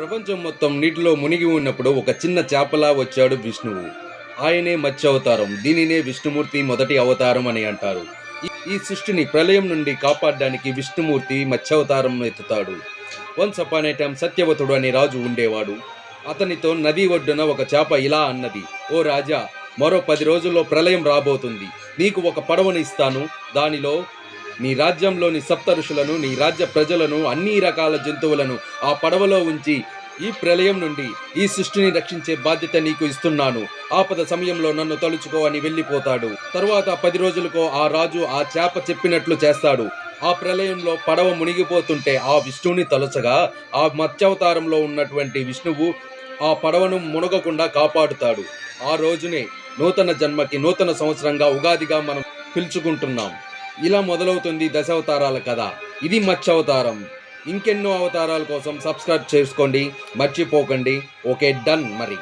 ప్రపంచం మొత్తం నీటిలో మునిగి ఉన్నప్పుడు ఒక చిన్న చేపలా వచ్చాడు విష్ణువు. ఆయనే మత్స్య అవతారం దీనినే విష్ణుమూర్తి మొదటి అవతారం అని అంటారు. ఈ- ఈ సృష్టిని ప్రళయం నుండి కాపాడడానికి విష్ణుమూర్తి మత్స్యావతారం ఎత్తుతాడు. వన్స్ అపాన్ ఏ టైం సత్యవతుడు అనే రాజు ఉండేవాడు. అతనితో నది ఒడ్డున ఒక చేప ఇలా అన్నది ఓ రాజా మరో పది రోజుల్లో ప్రళయం రాబోతుంది. నీకు ఒక పడవను ఇస్తాను. దానిలో నీ రాజ్యంలోని సప్త ఋషులను నీ రాజ్య ప్రజలను అన్ని రకాల జంతువులను ఆ పడవలో ఉంచి ఈ ప్రళయం నుండి ఈ సృష్టిని రక్షించే బాధ్యత నీకు ఇస్తున్నాను. ఆపద సమయంలో నన్ను తలుచుకో అని వెళ్ళిపోతాడు. తరువాత పది రోజులకు ఆ రాజు ఆ చేప చెప్పినట్లు చేస్తాడు. ఆ ప్రళయంలో పడవ మునిగిపోతుంటే ఆ విష్ణువుని తలచగా ఆ మత్స్యావతారంలో ఉన్నటువంటి విష్ణువు ఆ పడవను మునగకుండా కాపాడుతాడు. ఆ రోజునే నూతన జన్మకి నూతన సంవత్సరంగా ఉగాదిగా మనం పిలుచుకుంటున్నాం. ఇలా మొదలవుతుంది దశావతారాల కథ. ఇది మత్స్యావతారం. ఇంకెన్నో అవతారాల కోసం సబ్స్క్రైబ్ చేసుకోండి. మర్చిపోకండి. ఓకే డన్ మరి.